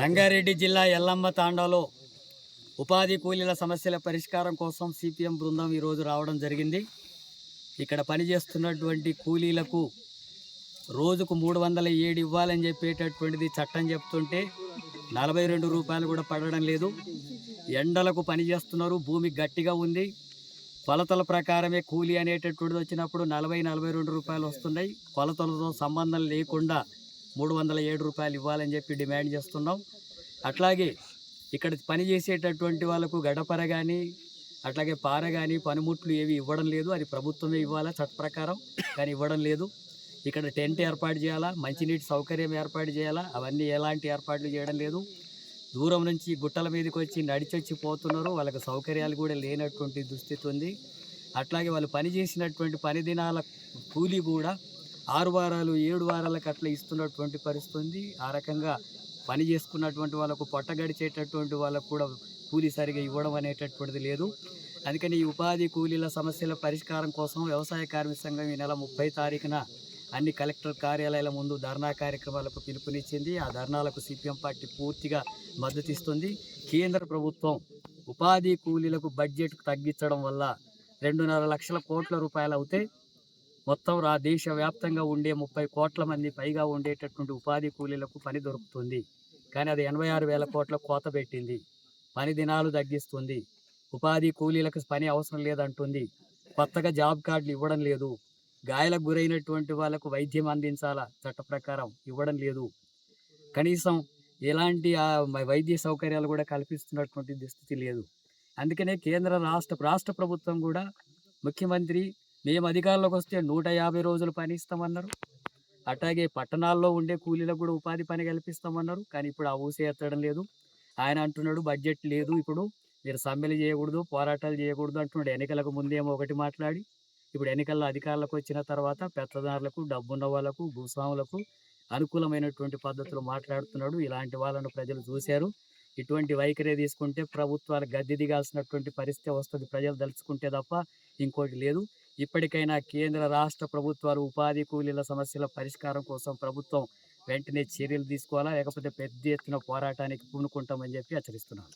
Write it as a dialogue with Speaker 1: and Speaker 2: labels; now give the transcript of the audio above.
Speaker 1: రంగారెడ్డి జిల్లా ఎల్లమ్మ తాండాలో ఉపాధి కూలీల సమస్యల పరిష్కారం కోసం సిపిఎం బృందం ఈరోజు రావడం జరిగింది. ఇక్కడ పనిచేస్తున్నటువంటి కూలీలకు రోజుకు మూడు వందల ఏడు ఇవ్వాలని చెప్పేటటువంటిది చట్టం చెప్తుంటే నలభై రెండు రూపాయలు కూడా పడడం లేదు. ఎండలకు పని చేస్తున్నారు భూమి గట్టిగా ఉంది. కొలతల ప్రకారమే కూలీ అనేటటువంటిది వచ్చినప్పుడు నలభై నలభై రెండు రూపాయలు వస్తున్నాయి. కొలతలతో సంబంధం లేకుండా మూడు వందల ఏడు రూపాయలు ఇవ్వాలని చెప్పి డిమాండ్ చేస్తున్నాం. అట్లాగే ఇక్కడ పని చేసేటటువంటి వాళ్ళకు గడపర కానీ అట్లాగే పార కానీ పనిముట్లు ఏవి ఇవ్వడం లేదు. అది ప్రభుత్వమే ఇవ్వాలా చట్ట ప్రకారం కానీ ఇవ్వడం లేదు. ఇక్కడ టెంట్ ఏర్పాటు చేయాలా? మంచినీటి సౌకర్యం ఏర్పాటు చేయాలా? అవన్నీ ఎలాంటి ఏర్పాట్లు చేయడం లేదు. దూరం నుంచి గుట్టల మీదకి వచ్చి నడిచొచ్చి పోతున్నారు. వాళ్ళకి సౌకర్యాలు కూడా లేనటువంటి దుస్థితి ఉంది. అట్లాగే వాళ్ళు పని చేసినటువంటి పని దినాల కూలీ కూడా ఆరు వారాలు ఏడు వారాలకు అట్లా ఇస్తున్నటువంటి పరిస్థితి ఉంది. ఆ రకంగా పని చేసుకున్నటువంటి వాళ్ళకు పొట్ట గడిచేటటువంటి వాళ్ళకు కూడా కూలీ సరిగా ఇవ్వడం అనేటటువంటిది లేదు. అందుకని ఈ ఉపాధి కూలీల సమస్యల పరిష్కారం కోసం వ్యవసాయ కార్మిక సంఘం ఈ నెల ముప్పై తారీఖున అన్ని కలెక్టర్ కార్యాలయాల ముందు ధర్నా కార్యక్రమాలకు పిలుపునిచ్చింది. ఆ ధర్నాలకు సిపిఎం పార్టీ పూర్తిగా మద్దతు ఇస్తుంది. కేంద్ర ప్రభుత్వం ఉపాధి కూలీలకు బడ్జెట్ తగ్గించడం వల్ల రెండున్నర లక్షల కోట్ల రూపాయలు అవుతాయి. మొత్తం రా దేశవ్యాప్తంగా ఉండే ముప్పై కోట్ల మంది పైగా ఉండేటటువంటి ఉపాధి కూలీలకు పని దొరుకుతుంది. కానీ అది ఎనభై ఆరు వేల కోట్ల కోత పెట్టింది. పని దినాలు తగ్గిస్తుంది. ఉపాధి కూలీలకు పని అవసరం లేదంటుంది. కొత్తగా జాబ్ కార్డులు ఇవ్వడం లేదు. గాయాలకు గురైనటువంటి వాళ్ళకు వైద్యం అందించాలా చట్ట ప్రకారం ఇవ్వడం లేదు. కనీసం ఎలాంటి వైద్య సౌకర్యాలు కూడా కల్పిస్తున్నటువంటి దుస్థితి లేదు. అందుకనే కేంద్ర రాష్ట్ర రాష్ట్ర ప్రభుత్వం కూడా ముఖ్యమంత్రి మేము అధికారంలోకి వస్తే నూట యాభై రోజులు పని ఇస్తామన్నారు అట్లాగే పట్టణాల్లో ఉండే కూలీలకు కూడా ఉపాధి పని కల్పిస్తామన్నారు. కానీ ఇప్పుడు ఆ ఊసే ఎత్తడం లేదు. ఆయన అంటున్నాడు బడ్జెట్ లేదు ఇప్పుడు. మీరు సమ్మెలు చేయకూడదు పోరాటాలు చేయకూడదు అంటున్నాడు. ఎన్నికలకు ముందేమో ఒకటి మాట్లాడి ఇప్పుడు ఎన్నికల్లో అధికారులకు వచ్చిన తర్వాత పెత్తదారులకు డబ్బున్న వాళ్ళకు భూస్వాములకు అనుకూలమైనటువంటి పద్ధతులు మాట్లాడుతున్నాడు. ఇలాంటి వాళ్ళను ప్రజలు చూశారు. ఇటువంటి వైఖరి తీసుకుంటే ప్రభుత్వాలు గద్దె దిగాల్సినటువంటి పరిస్థితి వస్తుంది. ప్రజలు తలుచుకుంటే తప్ప ఇంకోటి లేదు. ఇప్పటికైనా కేంద్ర రాష్ట్ర ప్రభుత్వాలు ఉపాధి కూలీల సమస్యల పరిష్కారం కోసం ప్రభుత్వం వెంటనే చర్యలు తీసుకోవాలా? లేకపోతే పెద్ద ఎత్తున పోరాటానికి పూనుకుంటామని చెప్పి హెచ్చరిస్తున్నాను.